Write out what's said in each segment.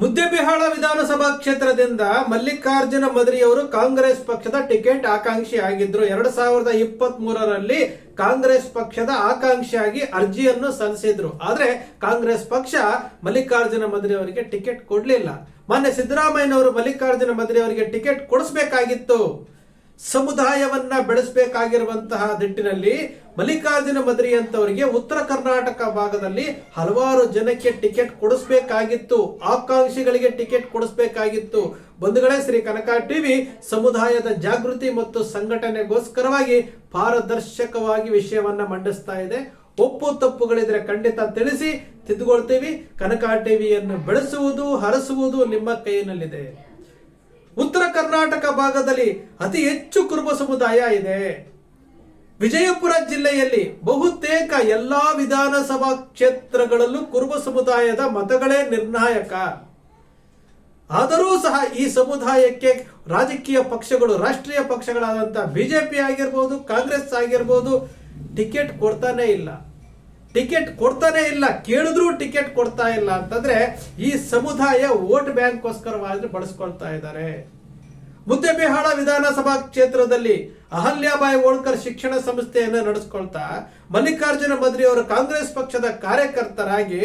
ಮುದ್ದೆಬಿಹಾಳ ವಿಧಾನಸಭಾ ಕ್ಷೇತ್ರದಿಂದ ಮಲ್ಲಿಕಾರ್ಜುನ ಮದ್ರಿಯವರು ಕಾಂಗ್ರೆಸ್ ಪಕ್ಷದ ಟಿಕೆಟ್ ಆಕಾಂಕ್ಷಿ ಆಗಿದ್ರು ಎರಡ್ ಸಾವಿರದ ಇಪ್ಪತ್ತ್ ಮೂರರಲ್ಲಿ ಕಾಂಗ್ರೆಸ್ ಪಕ್ಷದ ಆಕಾಂಕ್ಷಿಯಾಗಿ ಅರ್ಜಿಯನ್ನು ಸಲ್ಲಿಸಿದ್ರು. ಆದ್ರೆ ಕಾಂಗ್ರೆಸ್ ಪಕ್ಷ ಮಲ್ಲಿಕಾರ್ಜುನ ಮದ್ರಿ ಅವರಿಗೆ ಟಿಕೆಟ್ ಕೊಡ್ಲಿಲ್ಲ. ಮೊನ್ನೆ ಸಿದ್ದರಾಮಯ್ಯನವರು ಮಲ್ಲಿಕಾರ್ಜುನ ಮದ್ರಿ ಅವರಿಗೆ ಟಿಕೆಟ್ ಕೊಡಿಸ್ಬೇಕಾಗಿತ್ತು. ಸಮುದಾಯವನ್ನ ಬೆಳೆಸಬೇಕಾಗಿರುವಂತಹ ನಿಟ್ಟಿನಲ್ಲಿ ಮಲ್ಲಿಕಾರ್ಜುನ ಮದ್ರಿ ಅಂತವರಿಗೆ ಉತ್ತರ ಕರ್ನಾಟಕ ಭಾಗದಲ್ಲಿ ಹಲವಾರು ಜನಕ್ಕೆ ಟಿಕೆಟ್ ಕೊಡಿಸ್ಬೇಕಾಗಿತ್ತು. ಆಕಾಂಕ್ಷಿಗಳಿಗೆ ಟಿಕೆಟ್ ಕೊಡಿಸ್ಬೇಕಾಗಿತ್ತು. ಬಂಧುಗಳೇ, ಶ್ರೀ ಕನಕ ಟಿವಿ ಸಮುದಾಯದ ಜಾಗೃತಿ ಮತ್ತು ಸಂಘಟನೆಗೋಸ್ಕರವಾಗಿ ಪಾರದರ್ಶಕವಾಗಿ ವಿಷಯವನ್ನ ಮಂಡಿಸ್ತಾ ಇದೆ. ಒಪ್ಪು ತಪ್ಪುಗಳಿದ್ರೆ ಖಂಡಿತ ತಿಳಿಸಿ ತಿದ್ದುಕೊಳ್ತೀವಿ. ಕನಕ ಟಿವಿಯನ್ನು ಬೆಳೆಸುವುದು, ಹರಸುವುದು ನಿಮ್ಮ ಕೈಯಲ್ಲಿದೆ. ಉತ್ತರ ಕರ್ನಾಟಕ ಭಾಗದಲ್ಲಿ ಅತಿ ಹೆಚ್ಚು ಕುರುಬ ಸಮುದಾಯ ಇದೆ. ವಿಜಯಪುರ ಜಿಲ್ಲೆಯಲ್ಲಿ ಬಹುತೇಕ ಎಲ್ಲಾ ವಿಧಾನಸಭಾ ಕ್ಷೇತ್ರಗಳಲ್ಲೂ ಕುರುಬ ಸಮುದಾಯದ ಮತಗಳೇ ನಿರ್ಣಾಯಕ. ಆದರೂ ಸಹ ಈ ಸಮುದಾಯಕ್ಕೆ ರಾಜಕೀಯ ಪಕ್ಷಗಳು, ರಾಷ್ಟ್ರೀಯ ಪಕ್ಷಗಳಾದಂತಹ ಬಿಜೆಪಿ ಆಗಿರ್ಬೋದು, ಕಾಂಗ್ರೆಸ್ ಆಗಿರ್ಬೋದು, ಟಿಕೆಟ್ ಕೊಡ್ತಾನೇ ಇಲ್ಲ. ಟಿಕೆಟ್ ಕೊಡ್ತಾನೆ ಇಲ್ಲ, ಕೇಳಿದ್ರೂ ಟಿಕೆಟ್ ಕೊಡ್ತಾ ಇಲ್ಲ ಅಂತಂದ್ರೆ ಈ ಸಮುದಾಯ ವೋಟ್ ಬ್ಯಾಂಕ್ಗೋಸ್ಕರವಾಗಿ ಬಳಸ್ಕೊಳ್ತಾ ಇದ್ದಾರೆ. ಮುದ್ದೆಬಿಹಾಳ ವಿಧಾನಸಭಾ ಕ್ಷೇತ್ರದಲ್ಲಿ ಅಹಲ್ಯಾಬಾಯಿ ಹೋಳ್ಕರ್ ಶಿಕ್ಷಣ ಸಂಸ್ಥೆಯನ್ನು ನಡೆಸ್ಕೊಳ್ತಾ ಮಲ್ಲಿಕಾರ್ಜುನ ಮದ್ರಿ ಅವರು ಕಾಂಗ್ರೆಸ್ ಪಕ್ಷದ ಕಾರ್ಯಕರ್ತರಾಗಿ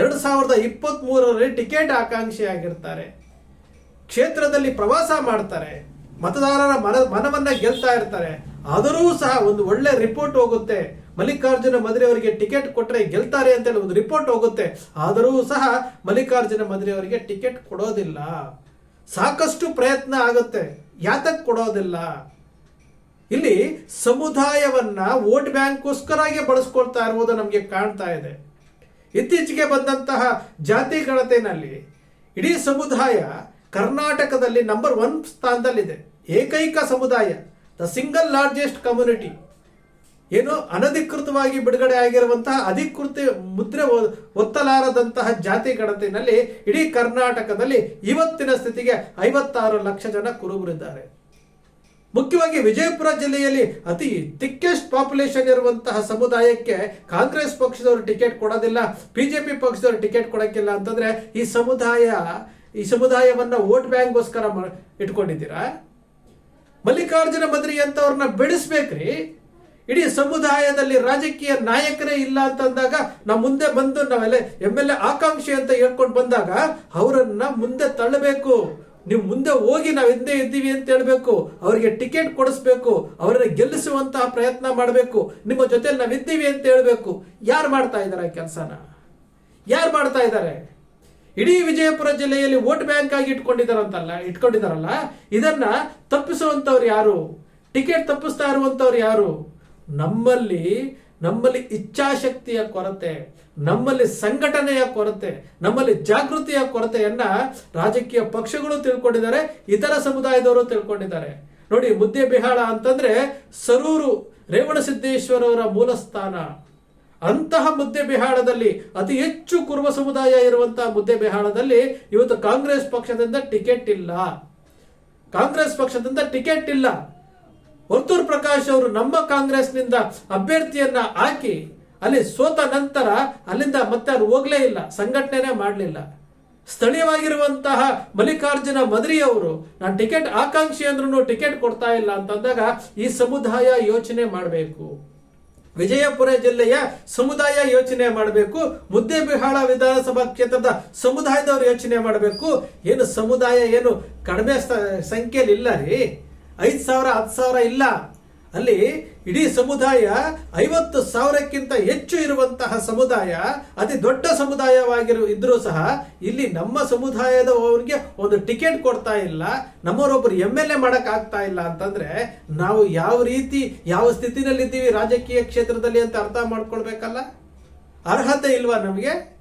ಎರಡು ಸಾವಿರದ ಇಪ್ಪತ್ತ್ ಮೂರರಲ್ಲಿ ಟಿಕೆಟ್ ಆಕಾಂಕ್ಷಿಯಾಗಿರ್ತಾರೆ. ಕ್ಷೇತ್ರದಲ್ಲಿ ಪ್ರವಾಸ ಮಾಡ್ತಾರೆ, ಮತದಾರರ ಮನ ಮನವನ್ನ ಗೆಲ್ತಾ ಇರ್ತಾರೆ. ಆದರೂ ಸಹ ಒಂದು ಒಳ್ಳೆ ರಿಪೋರ್ಟ್ ಹೋಗುತ್ತೆ. ಮಲ್ಲಿಕಾರ್ಜುನ ಮದ್ರಿ ಅವರಿಗೆ ಟಿಕೆಟ್ ಕೊಟ್ಟರೆ ಗೆಲ್ತಾರೆ ಅಂತೇಳಿ ಒಂದು ರಿಪೋರ್ಟ್ ಹೋಗುತ್ತೆ. ಆದರೂ ಸಹ ಮಲ್ಲಿಕಾರ್ಜುನ ಮದ್ರಿ ಅವರಿಗೆ ಟಿಕೆಟ್ ಕೊಡೋದಿಲ್ಲ. ಸಾಕಷ್ಟು ಪ್ರಯತ್ನ ಆಗುತ್ತೆ. ಯಾತಕ್ಕೆ ಕೊಡೋದಿಲ್ಲ? ಇಲ್ಲಿ ಸಮುದಾಯವನ್ನ ವೋಟ್ ಬ್ಯಾಂಕ್ಗೋಸ್ಕರಾಗಿ ಬಳಸ್ಕೊಳ್ತಾ ಇರುವುದು ನಮಗೆ ಕಾಣ್ತಾ ಇದೆ. ಇತ್ತೀಚೆಗೆ ಬಂದಂತಹ ಜಾತಿ ಗಣತಿನಲ್ಲಿ ಇಡೀ ಸಮುದಾಯ ಕರ್ನಾಟಕದಲ್ಲಿ ನಂಬರ್ ಒನ್ ಸ್ಥಾನದಲ್ಲಿದೆ. ಏಕೈಕ ಸಮುದಾಯ ದ ಸಿಂಗಲ್ ಲಾರ್ಜೆಸ್ಟ್ ಕಮ್ಯುನಿಟಿ ಏನು ಅನಧಿಕೃತವಾಗಿ ಬಿಡುಗಡೆ ಆಗಿರುವಂತಹ ಅಧಿಕೃತ ಮುದ್ರೆ ಒತ್ತಲಾರದಂತಹ ಜಾತಿ ಗಣತಿನಲ್ಲಿ ಇಡೀ ಕರ್ನಾಟಕದಲ್ಲಿ ಇವತ್ತಿನ ಸ್ಥಿತಿಗೆ ಐವತ್ತಾರು ಲಕ್ಷ ಜನ ಕುರುಬರಿದ್ದಾರೆ. ಮುಖ್ಯವಾಗಿ ವಿಜಯಪುರ ಜಿಲ್ಲೆಯಲ್ಲಿ ಅತಿ ಥಿಕ್ಕೆಸ್ಟ್ ಪಾಪ್ಯುಲೇಷನ್ ಇರುವಂತಹ ಸಮುದಾಯಕ್ಕೆ ಕಾಂಗ್ರೆಸ್ ಪಕ್ಷದವರು ಟಿಕೆಟ್ ಕೊಡೋದಿಲ್ಲ, ಬಿಜೆಪಿ ಪಕ್ಷದವರು ಟಿಕೆಟ್ ಕೊಡೋಕ್ಕಿಲ್ಲ ಅಂತಂದ್ರೆ ಈ ಸಮುದಾಯ, ಈ ಸಮುದಾಯವನ್ನ ವೋಟ್ ಬ್ಯಾಂಕ್ಗೋಸ್ಕರ ಗೋಸ್ಕರ ಇಟ್ಕೊಂಡಿದ್ದೀರಾ? ಮಲ್ಲಿಕಾರ್ಜುನ ಮದ್ರಿ ಅಂತವ್ರನ್ನ ಬೆಳೆಸ್ಬೇಕ್ರಿ ಇಡೀ ಸಮುದಾಯದಲ್ಲಿ ರಾಜಕೀಯ ನಾಯಕರೇ ಇಲ್ಲ ಅಂತಂದಾಗ ನಾವು ಮುಂದೆ ಬಂದು ನಾವೆಲ್ಲ ಎಂ ಎಲ್ ಎ ಆಕಾಂಕ್ಷಿ ಅಂತ ಹೇಳ್ಕೊಂಡು ಬಂದಾಗ ಅವರನ್ನ ಮುಂದೆ ತಳ್ಳಬೇಕು. ನೀವು ಮುಂದೆ ಹೋಗಿ ನಾವು ಹಿಂದೆ ಇದ್ದೀವಿ ಅಂತ ಹೇಳ್ಬೇಕು. ಅವರಿಗೆ ಟಿಕೆಟ್ ಕೊಡಿಸ್ಬೇಕು. ಅವರನ್ನ ಗೆಲ್ಲಿಸುವಂತಹ ಪ್ರಯತ್ನ ಮಾಡಬೇಕು. ನಿಮ್ಮ ಜೊತೆ ನಾವು ಇದ್ದೀವಿ ಅಂತ ಹೇಳ್ಬೇಕು. ಯಾರು ಮಾಡ್ತಾ ಇದ್ದಾರೆ ಕೆಲಸನ? ಯಾರು ಮಾಡ್ತಾ ಇದ್ದಾರೆ ಇಡೀ ವಿಜಯಪುರ ಜಿಲ್ಲೆಯಲ್ಲಿ ವೋಟ್ ಬ್ಯಾಂಕ್ ಆಗಿ ಇಟ್ಕೊಂಡಿದಾರಂತಲ್ಲ, ಇಟ್ಕೊಂಡಿದಾರಲ್ಲ, ಇದನ್ನ ತಪ್ಪಿಸುವಂತವ್ರು ಯಾರು? ಟಿಕೆಟ್ ತಪ್ಪಿಸ್ತಾ ಇರುವಂತವ್ರು ಯಾರು? ನಮ್ಮಲ್ಲಿ ನಮ್ಮಲ್ಲಿ ಇಚ್ಛಾಶಕ್ತಿಯ ಕೊರತೆ, ನಮ್ಮಲ್ಲಿ ಸಂಘಟನೆಯ ಕೊರತೆ, ನಮ್ಮಲ್ಲಿ ಜಾಗೃತಿಯ ಕೊರತೆಯನ್ನ ರಾಜಕೀಯ ಪಕ್ಷಗಳು ತಿಳ್ಕೊಂಡಿದ್ದಾರೆ, ಇತರ ಸಮುದಾಯದವರು ತಿಳ್ಕೊಂಡಿದ್ದಾರೆ. ನೋಡಿ, ಮುದ್ದೆ ಬಿಹಾಳ ಅಂತಂದ್ರೆ ಸರೂರು ರೇವಣಸಿದ್ದೇಶ್ವರ ಅವರ ಮೂಲ ಸ್ಥಾನ ಅಂತಹ ಮುದ್ದೆ ಬಿಹಾಳದಲ್ಲಿ ಅತಿ ಹೆಚ್ಚು ಕುರುಬ ಸಮುದಾಯ ಇರುವಂತಹ ಮುದ್ದೆ ಬಿಹಾಳದಲ್ಲಿ ಇವತ್ತು ಕಾಂಗ್ರೆಸ್ ಪಕ್ಷದಿಂದ ಟಿಕೆಟ್ ಇಲ್ಲ. ಕಾಂಗ್ರೆಸ್ ಪಕ್ಷದಿಂದ ಟಿಕೆಟ್ ಇಲ್ಲ. ವರ್ತೂರ್ ಪ್ರಕಾಶ್ ಅವರು ನಮ್ಮ ಕಾಂಗ್ರೆಸ್ನಿಂದ ಅಭ್ಯರ್ಥಿಯನ್ನ ಹಾಕಿ ಅಲ್ಲಿ ಸೋತ ನಂತರ ಅಲ್ಲಿಂದ ಮತ್ತೆ ಅವ್ರು ಹೋಗ್ಲೇ ಇಲ್ಲ ಸಂಘಟನೆ ಮಾಡಲಿಲ್ಲ. ಸ್ಥಳೀಯವಾಗಿರುವಂತಹ ಮಲ್ಲಿಕಾರ್ಜುನ ಮದ್ರಿ ಅವರು, ನಾನು ಟಿಕೆಟ್ ಆಕಾಂಕ್ಷಿ ಅಂದ್ರೂ ಟಿಕೆಟ್ ಕೊಡ್ತಾ ಇಲ್ಲ ಅಂತಂದಾಗ ಈ ಸಮುದಾಯ ಯೋಚನೆ ಮಾಡಬೇಕು. ವಿಜಯಪುರ ಜಿಲ್ಲೆಯ ಸಮುದಾಯ ಯೋಚನೆ ಮಾಡಬೇಕು. ಮುದ್ದೆಬಿಹಾಳ ವಿಧಾನಸಭಾ ಕ್ಷೇತ್ರದ ಸಮುದಾಯದವರು ಯೋಚನೆ ಮಾಡಬೇಕು. ಏನು ಸಮುದಾಯ ಏನು ಕಡಿಮೆ ಸಂಖ್ಯೆಯಲ್ಲಿ ಇಲ್ಲ ರೀ. ಐದು ಸಾವಿರ, ಹತ್ತು ಸಾವಿರ ಇಲ್ಲ. ಅಲ್ಲಿ ಇಡೀ ಸಮುದಾಯ ಐವತ್ತು ಸಾವಿರಕ್ಕಿಂತ ಹೆಚ್ಚು ಇರುವಂತಹ ಸಮುದಾಯ, ಅತಿ ದೊಡ್ಡ ಸಮುದಾಯವಾಗಿರು ಇದ್ರೂ ಸಹ ಇಲ್ಲಿ ನಮ್ಮ ಸಮುದಾಯದವರಿಗೆ ಒಂದು ಟಿಕೆಟ್ ಕೊಡ್ತಾ ಇಲ್ಲ. ನಮ್ಮವರೊಬ್ಬರು ಎಂ ಎಲ್ ಎ ಮಾಡೋಕ್ಕಾಗ್ತಾ ಇಲ್ಲ ಅಂತಂದ್ರೆ ನಾವು ಯಾವ ರೀತಿ, ಯಾವ ಸ್ಥಿತಿನಲ್ಲಿದ್ದೀವಿ ರಾಜಕೀಯ ಕ್ಷೇತ್ರದಲ್ಲಿ ಅಂತ ಅರ್ಥ ಮಾಡ್ಕೊಳ್ಬೇಕಲ್ಲ? ಅರ್ಹತೆ ಇಲ್ವಾ ನಮಗೆ?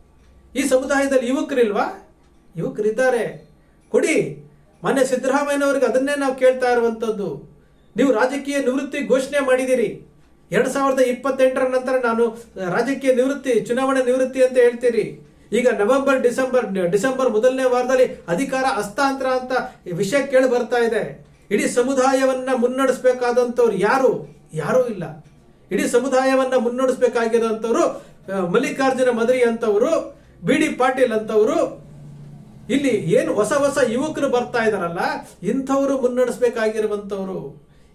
ಈ ಸಮುದಾಯದಲ್ಲಿ ಯುವಕರಿಲ್ವಾ? ಯುವಕರಿದ್ದಾರೆ. ಕೊಡಿ. ಮೊನ್ನೆ ಸಿದ್ದರಾಮಯ್ಯನವ್ರಿಗೆ ಅದನ್ನೇ ನಾವು ಕೇಳ್ತಾ ಇರುವಂತದ್ದು. ನೀವು ರಾಜಕೀಯ ನಿವೃತ್ತಿ ಘೋಷಣೆ ಮಾಡಿದಿರಿ ಎರಡು ಸಾವಿರದ ಇಪ್ಪತ್ತೆಂಟರ ನಂತರ ನಾನು ರಾಜಕೀಯ ನಿವೃತ್ತಿ, ಚುನಾವಣೆ ನಿವೃತ್ತಿ ಅಂತ ಹೇಳ್ತೀರಿ. ಈಗ ನವೆಂಬರ್, ಡಿಸೆಂಬರ್ ಡಿಸೆಂಬರ್ ಮೊದಲನೇ ವಾರದಲ್ಲಿ ಅಧಿಕಾರ ಹಸ್ತಾಂತರ ಅಂತ ವಿಷಯ ಕೇಳಿ ಬರ್ತಾ ಇದೆ. ಇಡೀ ಸಮುದಾಯವನ್ನ ಮುನ್ನಡೆಸಬೇಕಾದಂಥವ್ರು ಯಾರು? ಯಾರೂ ಇಲ್ಲ. ಇಡೀ ಸಮುದಾಯವನ್ನ ಮುನ್ನಡೆಸಬೇಕಾಗಿರೋಂಥವ್ರು ಮಲ್ಲಿಕಾರ್ಜುನ ಮದರಿ ಅಂತವರು, ಬಿ ಡಿ ಪಾಟೀಲ್ ಅಂತವರು ಇಲ್ಲಿ ಏನು ಹೊಸ ಹೊಸ ಯುವಕರು ಬರ್ತಾ ಇದಾರಲ್ಲ ಇಂಥವರು ಮುನ್ನಡೆಸಬೇಕಾಗಿರುವಂತವ್ರು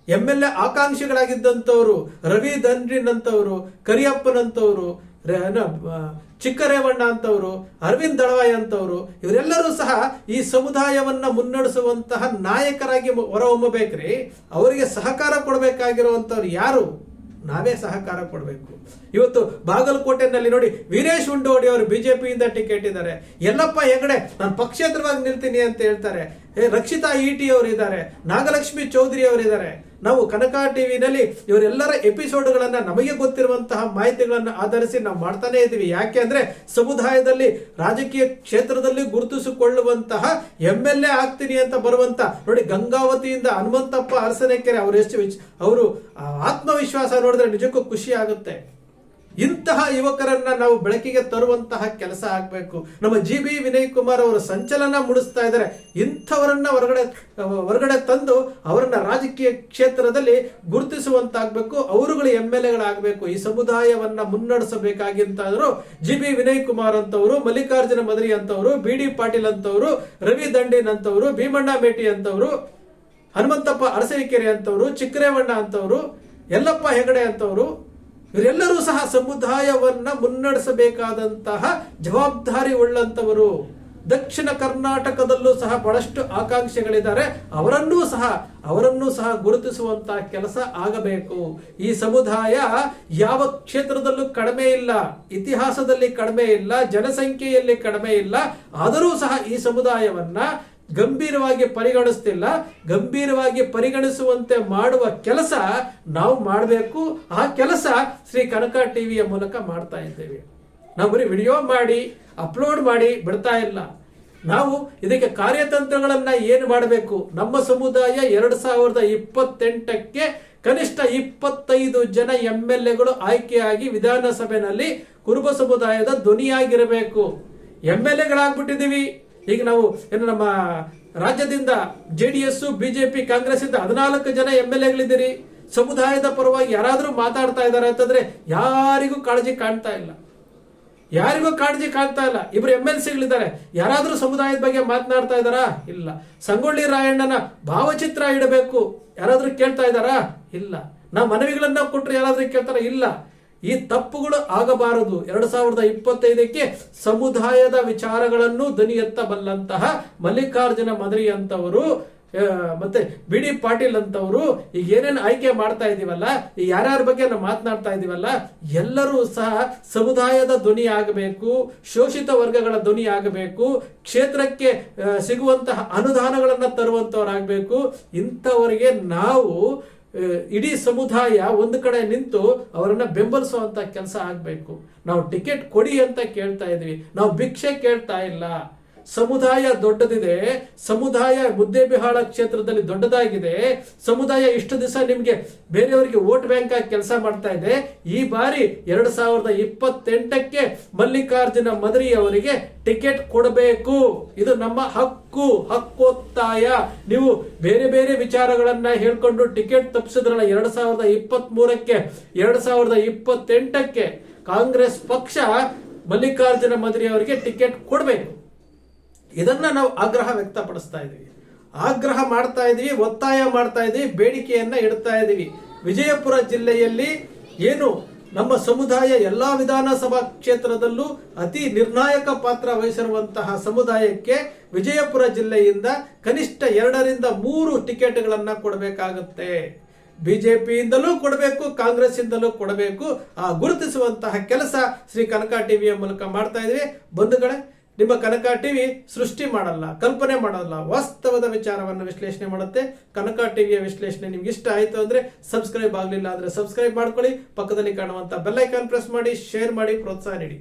ಎಂ ಎಲ್ ಎ ಆಕಾಂಕ್ಷಿಗಳಾಗಿದ್ದಂಥವ್ರು ರವಿ ದನ್ರಿನ್ ಅಂತವರು ಕರಿಯಪ್ಪನಂತವರು ರೆ- ನ- ಆ, ಚಿಕ್ಕರೇವಣ್ಣ ಅಂತವರು ಅರವಿಂದ್ ದಳವಾಯ್ ಅಂತವರು ಇವರೆಲ್ಲರೂ ಸಹ ಈ ಸಮುದಾಯವನ್ನ ಮುನ್ನಡೆಸುವಂತಹ ನಾಯಕರಾಗಿ ಹೊರಹೊಮ್ಮಬೇಕ್ರಿ. ಅವರಿಗೆ ಸಹಕಾರ ಕೊಡಬೇಕಾಗಿರುವಂಥವ್ರು ಯಾರು? ನಾವೇ ಸಹಕಾರ ಕೊಡಬೇಕು. ಇವತ್ತು ಬಾಗಲಕೋಟೆನಲ್ಲಿ ನೋಡಿ ವೀರೇಶ್ ಉಂಡೋಡಿ ಅವರು ಬಿಜೆಪಿಯಿಂದ ಟಿಕೆಟ್ ಇದ್ದಾರೆ. ಎಲ್ಲಪ್ಪ ಹೆಗಡೆ, ನಾನು ಪಕ್ಷೇತರವಾಗಿ ನಿಲ್ತೀನಿ ಅಂತ ಹೇಳ್ತಾರೆ. ರಕ್ಷಿತಾ ಈಟಿ ಅವರು ಇದ್ದಾರೆ. ನಾಗಲಕ್ಷ್ಮಿ ಚೌಧರಿ ಅವರು ಇದ್ದಾರೆ. ನಾವು ಕನಕ ಟಿವಿನಲ್ಲಿ ಇವರೆಲ್ಲರ ಎಪಿಸೋಡ್ಗಳನ್ನು ನಮಗೆ ಗೊತ್ತಿರುವಂತಹ ಮಾಹಿತಿಗಳನ್ನು ಆಧರಿಸಿ ನಾವು ಮಾಡ್ತಾನೆ ಇದ್ದೀವಿ. ಯಾಕೆ ಅಂದ್ರೆ ಸಮುದಾಯದಲ್ಲಿ ರಾಜಕೀಯ ಕ್ಷೇತ್ರದಲ್ಲಿ ಗುರುತಿಸಿಕೊಳ್ಳುವಂತಹ ಎಂ ಎಲ್ ಎ ಆಗ್ತೀನಿ ಅಂತ ಬರುವಂತ ನೋಡಿ ಗಂಗಾವತಿಯಿಂದ ಹನುಮಂತಪ್ಪ ಅರಸನೆಕೆರೆ ಅವರು ಎಷ್ಟು ಅವರು ಆತ್ಮವಿಶ್ವಾಸ ನೋಡಿದ್ರೆ ನಿಜಕ್ಕೂ ಖುಷಿ ಆಗುತ್ತೆ. ಯುವಕರನ್ನ ನಾವು ಬೆಳಕಿಗೆ ತರುವಂತಹ ಕೆಲಸ ಆಗಬೇಕು. ನಮ್ಮ ಜಿ ಬಿ ವಿನಯ್ ಕುಮಾರ್ ಅವರು ಸಂಚಲನ ಮೂಡಿಸ್ತಾ ಇದ್ದಾರೆ. ಇಂಥವರನ್ನ ಹೊರಗಡೆ ಹೊರಗಡೆ ತಂದು ಅವರನ್ನ ರಾಜಕೀಯ ಕ್ಷೇತ್ರದಲ್ಲಿ ಗುರುತಿಸುವಂತಾಗಬೇಕು. ಅವರುಗಳು ಎಂ ಎಲ್ ಎಗಳಾಗಬೇಕು ಈ ಸಮುದಾಯವನ್ನ ಮುನ್ನಡೆಸಬೇಕಾಗಿಂತಾದ್ರು ಜಿ ಬಿ ವಿನಯ್ ಕುಮಾರ್ ಅಂತವರು, ಮಲ್ಲಿಕಾರ್ಜುನ ಮದರಿ ಅಂತವರು, ಬಿ ಡಿ ಪಾಟೀಲ್ ಅಂತವರು, ರವಿ ದಂಡಿನ್ ಅಂತವರು, ಭೀಮಣ್ಣ ಮೇಟಿ ಅಂತವರು, ಹನುಮಂತಪ್ಪ ಅರಸರಿಕೆರೆ ಅಂತವರು ಚಿಕ್ಕರೇವಣ್ಣ ಅಂತವರು, ಯಲ್ಲಪ್ಪ ಹೆಗಡೆ ಅಂತವರು ಇವರೆಲ್ಲರೂ ಸಹ ಸಮುದಾಯವನ್ನ ಮುನ್ನಡೆಸಬೇಕಾದಂತಹ ಜವಾಬ್ದಾರಿ ಉಳ್ಳಂತವರು ದಕ್ಷಿಣ ಕರ್ನಾಟಕದಲ್ಲೂ ಸಹ ಬಹಳಷ್ಟು ಆಕಾಂಕ್ಷೆಗಳಿದ್ದಾರೆ. ಅವರನ್ನೂ ಸಹ ಅವರನ್ನೂ ಸಹ ಗುರುತಿಸುವಂತಹ ಕೆಲಸ ಆಗಬೇಕು. ಈ ಸಮುದಾಯ ಯಾವ ಕ್ಷೇತ್ರದಲ್ಲೂ ಕಡಿಮೆ ಇಲ್ಲ, ಇತಿಹಾಸದಲ್ಲಿ ಕಡಿಮೆ ಇಲ್ಲ, ಜನಸಂಖ್ಯೆಯಲ್ಲಿ ಕಡಿಮೆ ಇಲ್ಲ. ಆದರೂ ಸಹ ಈ ಸಮುದಾಯವನ್ನ ಗಂಭೀರವಾಗಿ ಪರಿಗಣಿಸ್ತಿಲ್ಲ, ಗಂಭೀರವಾಗಿ ಪರಿಗಣಿಸುವಂತೆ ಮಾಡುವ ಕೆಲಸ ನಾವು ಮಾಡಬೇಕು. ಆ ಕೆಲಸ ಶ್ರೀ ಕನಕ ಟಿವಿಯ ಮೂಲಕ ಮಾಡ್ತಾ ಇದ್ದೇವೆ. ನಾವು ಬರೀ ವಿಡಿಯೋ ಮಾಡಿ, ಅಪ್ಲೋಡ್ ಮಾಡಿ ಬಿಡ್ತಾ ಇಲ್ಲ. ನಾವು ಇದಕ್ಕೆ ಕಾರ್ಯತಂತ್ರಗಳನ್ನು ಏನು ಮಾಡಬೇಕು? ನಮ್ಮ ಸಮುದಾಯ ಎರಡ್ ಸಾವಿರದ ಇಪ್ಪತ್ತೆಂಟಕ್ಕೆ ಕನಿಷ್ಠ ಇಪ್ಪತ್ತೈದು ಜನ ಎಂ ಎಲ್ ಎಗಳು ಆಯ್ಕೆಯಾಗಿ ವಿಧಾನಸಭೆಯಲ್ಲಿ ಕುರುಬ ಸಮುದಾಯದ ಧ್ವನಿಯಾಗಿರಬೇಕು. ಎಂ ಎಲ್ ಎಗಳಾಗ್ಬಿಟ್ಟಿದೀವಿ ಈಗ ನಾವು ಏನು ನಮ್ಮ ರಾಜ್ಯದಿಂದ J D S BJP Congress ಇಂದ ಹದಿನಾಲ್ಕು ಜನ ಎಂ ಎಲ್ ಎಗಳಿದ್ದೀರಿ. ಸಮುದಾಯದ ಪರವಾಗಿ ಯಾರಾದರೂ ಮಾತಾಡ್ತಾ ಇದ್ದಾರೆ ಅಂತಂದ್ರೆ ಯಾರಿಗೂ ಕಾಳಜಿ ಕಾಣ್ತಾ ಇಲ್ಲ. ಯಾರಿಗೂ ಕಾಳಜಿ ಕಾಣ್ತಾ ಇಲ್ಲ. ಇಬ್ರು ಎಂ ಎಲ್ ಸಿಗಳಿದ್ದಾರೆ. ಯಾರಾದರೂ ಸಮುದಾಯದ ಬಗ್ಗೆ ಮಾತನಾಡ್ತಾ ಇದ್ದಾರಾ? ಇಲ್ಲ. ಸಂಗೊಳ್ಳಿ ರಾಯಣ್ಣನ ಭಾವಚಿತ್ರ ಇಡಬೇಕು. ಯಾರಾದರೂ ಕೇಳ್ತಾ ಇದ್ದಾರಾ? ಇಲ್ಲ. ನಾ ಮನವಿಗಳನ್ನ ಕೊಟ್ಟರೆ ಯಾರಾದರೂ ಕೇಳ್ತಾರ? ಇಲ್ಲ. ಈ ತಪ್ಪುಗಳು ಆಗಬಾರದು. ಎರಡ್ ಸಾವಿರದ ಇಪ್ಪತ್ತೈದಕ್ಕೆ ಸಮುದಾಯದ ವಿಚಾರಗಳನ್ನು ದನಿ ಎತ್ತಬಲ್ಲಂತಹ ಮಲ್ಲಿಕಾರ್ಜುನ ಮದರಿ ಅಂತವರು ಮತ್ತೆ ಬಿ ಡಿ ಪಾಟೀಲ್ ಅಂತವರು ಈಗ ಏನೇನು ಆಯ್ಕೆ ಮಾಡ್ತಾ ಇದೀವಲ್ಲ, ಈ ಯಾರ್ಯಾರ ಬಗ್ಗೆ ನಾವು ಮಾತನಾಡ್ತಾ ಇದೀವಲ್ಲ, ಎಲ್ಲರೂ ಸಹ ಸಮುದಾಯದ ಧ್ವನಿ ಆಗಬೇಕು, ಶೋಷಿತ ವರ್ಗಗಳ ಧ್ವನಿ ಆಗಬೇಕು, ಕ್ಷೇತ್ರಕ್ಕೆ ಸಿಗುವಂತಹ ಅನುದಾನಗಳನ್ನು ತರುವಂತವರಾಗಬೇಕು. ಇಂಥವರಿಗೆ ನಾವು ಇಡೀ ಸಮುದಾಯ ಒಂದು ಕಡೆ ನಿಂತು ಅವರನ್ನ ಬೆಂಬಲಿಸುವಂತ ಕೆಲಸ ಆಗಬೇಕು. ನಾವು ಟಿಕೆಟ್ ಕೊಡಿ ಅಂತ ಕೇಳ್ತಾ ಇದ್ವಿ. ನಾವು ಭಿಕ್ಷೆ ಕೇಳ್ತಾ ಇಲ್ಲ. ಸಮುದಾಯ ದೊಡ್ಡದಿದೆ, ಸಮುದಾಯ ಮುದ್ದೇಬಿಹಾಳ ಕ್ಷೇತ್ರದಲ್ಲಿ ದೊಡ್ಡದಾಗಿದೆ, ಸಮುದಾಯ ಇಷ್ಟು ದಿವಸ ನಿಮಗೆ ಬೇರೆಯವರಿಗೆ ವೋಟ್ ಬ್ಯಾಂಕ್ ಆಗಿ ಕೆಲಸ ಮಾಡ್ತಾ ಇದೆ. ಈ ಬಾರಿ ಎರಡು ಸಾವಿರದ ಇಪ್ಪತ್ತೆಂಟಕ್ಕೆ ಮಲ್ಲಿಕಾರ್ಜುನ ಮದರಿ ಅವರಿಗೆ ಟಿಕೆಟ್ ಕೊಡಬೇಕು. ಇದು ನಮ್ಮ ಹಕ್ಕು, ಹಕ್ಕೊತ್ತಾಯ. ನೀವು ಬೇರೆ ಬೇರೆ ವಿಚಾರಗಳನ್ನ ಹೇಳ್ಕೊಂಡು ಟಿಕೆಟ್ ತಪ್ಪಿಸಿದ್ರಲ್ಲ, ಎರಡು ಸಾವಿರದ ಇಪ್ಪತ್ತ್ ಮೂರಕ್ಕೆ ಎರಡ್ ಸಾವಿರದ ಇಪ್ಪತ್ತೆಂಟಕ್ಕೆ ಕಾಂಗ್ರೆಸ್ ಪಕ್ಷ ಮಲ್ಲಿಕಾರ್ಜುನ ಮದರಿ ಅವರಿಗೆ ಟಿಕೆಟ್ ಕೊಡಬೇಕು. ಇದನ್ನ ನಾವು ಆಗ್ರಹ ವ್ಯಕ್ತಪಡಿಸ್ತಾ ಇದ್ದೀವಿ ಆಗ್ರಹ ಮಾಡ್ತಾ ಇದ್ದೀವಿ ಒತ್ತಾಯ ಮಾಡ್ತಾ ಇದ್ದೀವಿ ಬೇಡಿಕೆಯನ್ನ ಇಡ್ತಾ ಇದ್ದೀವಿ ವಿಜಯಪುರ ಜಿಲ್ಲೆಯಲ್ಲಿ ಏನು ನಮ್ಮ ಸಮುದಾಯ ಎಲ್ಲಾ ವಿಧಾನಸಭಾ ಕ್ಷೇತ್ರದಲ್ಲೂ ಅತಿ ನಿರ್ಣಾಯಕ ಪಾತ್ರ ವಹಿಸಿರುವಂತಹ ಸಮುದಾಯಕ್ಕೆ ವಿಜಯಪುರ ಜಿಲ್ಲೆಯಿಂದ ಕನಿಷ್ಠ ಎರಡರಿಂದ ಮೂರು ಟಿಕೆಟ್ಗಳನ್ನ ಕೊಡಬೇಕಾಗುತ್ತೆ. ಬಿಜೆಪಿಯಿಂದಲೂ ಕೊಡಬೇಕು ಕಾಂಗ್ರೆಸ್ ಇಂದಲೂ ಕೊಡಬೇಕು. ಆ ಗುರುತಿಸುವಂತಹ ಕೆಲಸ ಶ್ರೀ ಕನಕ ಟಿವಿಯ ಮೂಲಕ ಮಾಡ್ತಾ ಇದ್ದೀವಿ ಬಂಧುಗಳೇ ನಿಮ್ಮ ಕನಕ ಟಿವಿ ಸೃಷ್ಟಿ ಮಾಡಲ್ಲ, ಕಲ್ಪನೆ ಮಾಡಲ್ಲ, ವಾಸ್ತವದ ವಿಚಾರವನ್ನು ವಿಶ್ಲೇಷಣೆ ಮಾಡುತ್ತೆ. ಕನಕ ಟಿವಿಯ ವಿಶ್ಲೇಷಣೆ ನಿಮ್ಗೆ ಇಷ್ಟ ಆಯ್ತು ಅಂದ್ರೆ ಸಬ್ಸ್ಕ್ರೈಬ್ ಆಗಲಿಲ್ಲ ಅಂದರೆ ಸಬ್ಸ್ಕ್ರೈಬ್ ಮಾಡ್ಕೊಳ್ಳಿ. ಪಕ್ಕದಲ್ಲಿ ಕಾಣುವಂತ ಬೆಲ್ಲೈಕಾನ್ ಪ್ರೆಸ್ ಮಾಡಿ ಶೇರ್ ಮಾಡಿ, ಪ್ರೋತ್ಸಾಹ ನೀಡಿ.